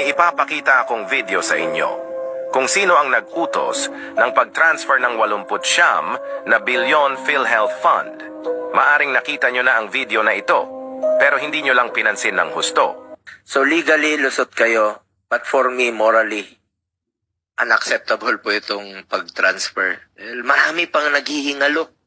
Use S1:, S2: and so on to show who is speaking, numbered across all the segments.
S1: May ipapakita akong video sa inyo kung sino ang nag-utos ng pag-transfer ng 89 na bilyon PhilHealth Fund. Maaring nakita nyo na ang video na ito, pero hindi nyo lang pinansin ng husto.
S2: So legally, lusot kayo. But for me, morally, unacceptable po itong pag-transfer. Marami pang naghihingalo ng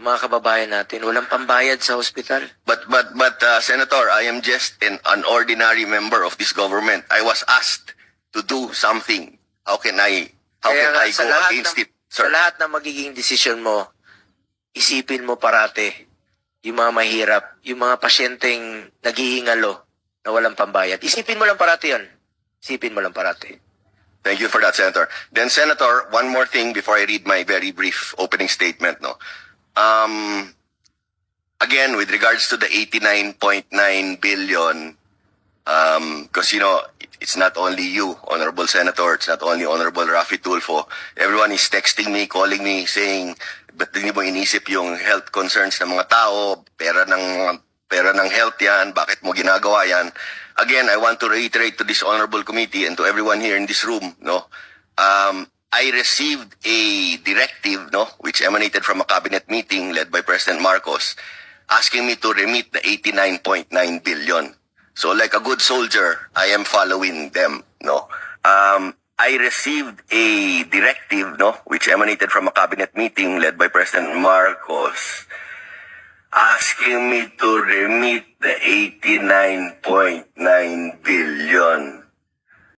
S2: mga kababayan natin. Walang pambayad sa hospital.
S3: But but but uh, Senator, I am just an, an ordinary member of this government. I was asked to do something. How can I how
S2: Kaya
S3: can
S2: nga,
S3: I go against
S2: ng,
S3: it, sir?
S2: Sa lahat ng magiging desisyon mo, isipin mo parate yung mga mahirap, yung mga pasyenteng naghihingalo na walang pambayad. Isipin mo lang parate yon. Isipin mo lang parate.
S3: Thank you for that, Senator. Then, Senator, one more thing before I read my very brief opening statement. No, um, again with regards to the 89.9 billion, um, because you know it- it's not only you, Honorable Senator, it's not only Honorable Rafi Tulfo. Everyone is texting me, calling me, saying, "Ba't hindi mo inisip yung health concerns ng mga tao? Pera ng pera ng health yan, bakit mo ginagawa yan? Again, I want to reiterate to this honorable committee and to everyone here in this room, no, um, I received a directive, no, which emanated from a cabinet meeting led by President Marcos, asking me to remit the 89.9 billion. So like a good soldier, I am following them, no. Um, I received a directive, no, which emanated from a cabinet meeting led by President Marcos, asking me to remit the 89.9 billion.